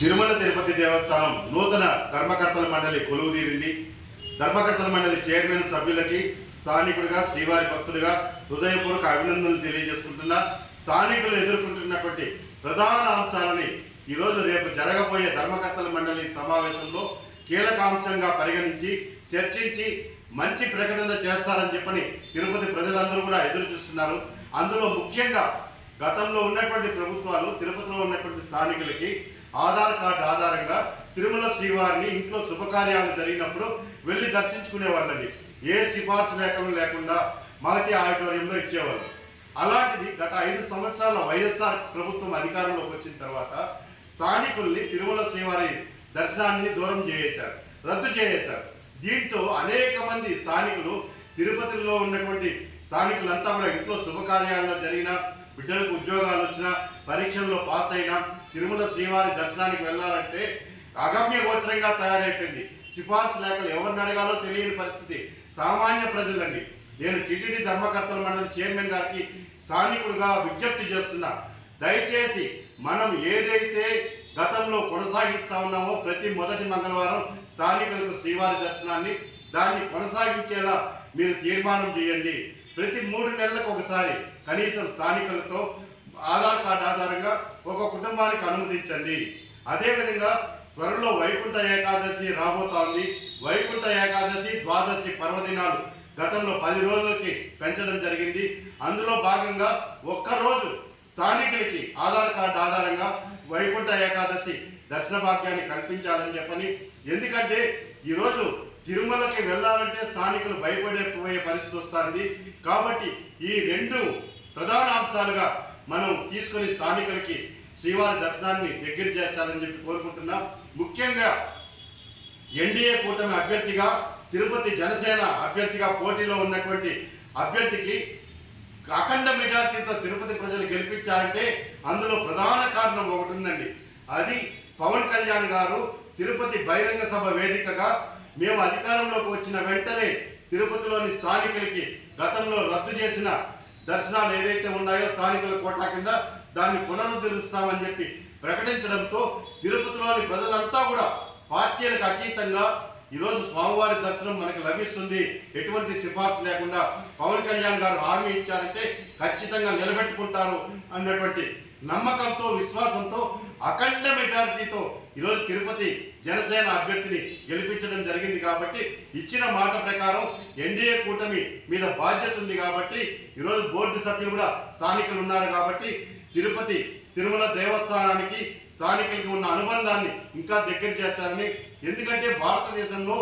తిరుమల తిరుపతి దేవస్థానం నూతన ధర్మకర్తల మండలి కొలువు తీరింది. ధర్మకర్తల మండలి చైర్మన్ సభ్యులకి స్థానికుడిగా శ్రీవారి భక్తుడిగా హృదయపూర్వక అభినందనలు తెలియజేసుకుంటున్నా స్థానికులు ఎదుర్కొంటున్నటువంటి ప్రధాన అంశాలని ఈరోజు రేపు జరగబోయే ధర్మకర్తల మండలి సమావేశంలో కీలక అంశంగా పరిగణించి చర్చించి మంచి ప్రకటన చేస్తారని చెప్పని తిరుపతి ప్రజలందరూ కూడా ఎదురు చూస్తున్నారు అందులో ముఖ్యంగా గతంలో ఉన్నటువంటి ప్రభుత్వాలు తిరుపతిలో ఉన్నటువంటి స్థానికులకి ఆధార్ కార్డు ఆధారంగా తిరుమల శ్రీవారిని ఇంట్లో శుభకార్యాలు జరిగినప్పుడు వెళ్ళి దర్శించుకునే వాళ్ళని ఏ సిఫార్సు లేఖలు లేకుండా మహతి ఆడిటోరియంలో ఇచ్చేవాళ్ళు. అలాంటిది గత ఐదు సంవత్సరాల వైఎస్ఆర్ ప్రభుత్వం అధికారంలోకి వచ్చిన తర్వాత స్థానికుల్ని తిరుమల శ్రీవారి దర్శనాన్ని దూరం చేసేశారు రద్దు చేసేశారు. దీంతో అనేక మంది స్థానికులు తిరుపతిలో ఉన్నటువంటి స్థానికులంతా కూడా ఇంట్లో శుభకార్యాల్లో జరిగిన బిడ్డలకు ఉద్యోగాలు వచ్చినా పరీక్షల్లో పాస్ అయినా తిరుమల శ్రీవారి దర్శనానికి వెళ్ళాలంటే అగమ్య గోచరంగా తయారైపోయింది. సిఫార్సు లేఖలు ఎవరిని అడగాలో తెలియని పరిస్థితి. సామాన్య ప్రజలండి. నేను టిటిడి ధర్మకర్తల మండలి చైర్మన్ గారికి స్థానికులుగా విజ్ఞప్తి చేస్తున్నా. దయచేసి మనం ఏదైతే గతంలో కొనసాగిస్తా ఉన్నామో ప్రతి మొదటి మంగళవారం స్థానికులకు శ్రీవారి దర్శనాన్ని దాన్ని కొనసాగించేలా మీరు తీర్మానం చేయండి. ప్రతి మూడు నెలలకు ఒకసారి కనీసం స్థానికులతో ఆధార్ కార్డు ఆధారంగా ఒక కుటుంబానికి అనుమతించండి. అదేవిధంగా త్వరలో వైకుంఠ ఏకాదశి రాబోతోంది వైకుంఠ ఏకాదశి ద్వాదశి పర్వదినాలు గతంలో పది రోజులకి పెంచడం జరిగింది. అందులో భాగంగా ఒక్కరోజు స్థానికులకి ఆధార్ కార్డు ఆధారంగా వైకుంఠ ఏకాదశి దర్శన భాగ్యాన్ని కల్పించాలని చెప్పని. ఎందుకంటే ఈరోజు తిరుమలకి వెళ్ళాలంటే స్థానికులు భయపడిపోయే పరిస్థితి వస్తుంది. కాబట్టి ఈ రెండు ప్రధాన అంశాలుగా మనం తీసుకొని స్థానికులకి శ్రీవారి దర్శనాన్ని దగ్గర చేర్చాలని చెప్పి కోరుకుంటున్నాం. ముఖ్యంగా ఎన్డీఏ కూటమి అభ్యర్థిగా తిరుపతి జనసేన అభ్యర్థిగా పోటీలో ఉన్నటువంటి అభ్యర్థికి అఖండ మెజార్టీతో తిరుపతి ప్రజలు గెలిపించారంటే అందులో ప్రధాన కారణం ఒకటి ఉందండి. అది పవన్ కళ్యాణ్ గారు తిరుపతి బహిరంగ సభ వేదికగా మేము అధికారంలోకి వచ్చిన వెంటనే తిరుపతిలోని స్థానికులకి గతంలో రద్దు చేసిన దర్శనాలు ఏదైతే ఉన్నాయో స్థానికుల కోటా కింద దాన్ని పునరుద్ధరిస్తామని చెప్పి ప్రకటించడంతో తిరుపతిలోని ప్రజలంతా కూడా పార్టీలకు అతీతంగా ఈరోజు స్వామివారి దర్శనం మనకు లభిస్తుంది. ఎటువంటి సిఫార్సు లేకుండా పవన్ కళ్యాణ్ గారు హామీ ఇచ్చారంటే ఖచ్చితంగా నిలబెట్టుకుంటారు అన్నటువంటి నమ్మకంతో విశ్వాసంతో అఖండ మెజారిటీతో ఈరోజు తిరుపతి జనసేన అభ్యర్థిని గెలిపించడం జరిగింది కాబట్టి ఇచ్చిన మాట ప్రకారం ఎన్డీఏ కూటమి మీద బాధ్యత ఉంది కాబట్టి ఈరోజు బోర్డు సభ్యులు కూడా స్థానికులు ఉన్నారు కాబట్టి తిరుపతి తిరుమల దేవస్థానానికి స్థానికులకి ఉన్న అనుబంధాన్ని ఇంకా దగ్గర చేర్చాలని. ఎందుకంటే భారతదేశంలో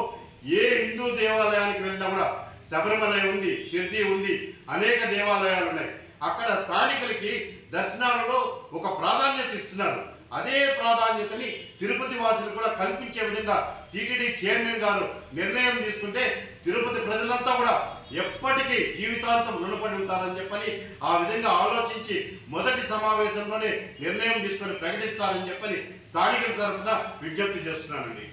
ఏ హిందూ దేవాలయానికి వెళ్ళినా కూడా శబరిమల ఉంది షిర్డీ ఉంది అనేక దేవాలయాలు ఉన్నాయి. అక్కడ స్థానికులకి దర్శనాలలో ఒక ప్రాధాన్యత ఇస్తున్నారు. అదే ప్రాధాన్యతని తిరుపతి వాసులు కూడా కల్పించే విధంగా టీటీడీ చైర్మన్ గారు నిర్ణయం తీసుకుంటే తిరుపతి ప్రజలంతా కూడా ఎప్పటికీ జీవితాంతం రుణపడి ఉంటారని చెప్పని ఆ విధంగా ఆలోచించి మొదటి సమావేశంలోనే నిర్ణయం తీసుకొని ప్రకటిస్తారని చెప్పని స్థానికుల తరఫున విజ్ఞప్తి చేస్తున్నానండి.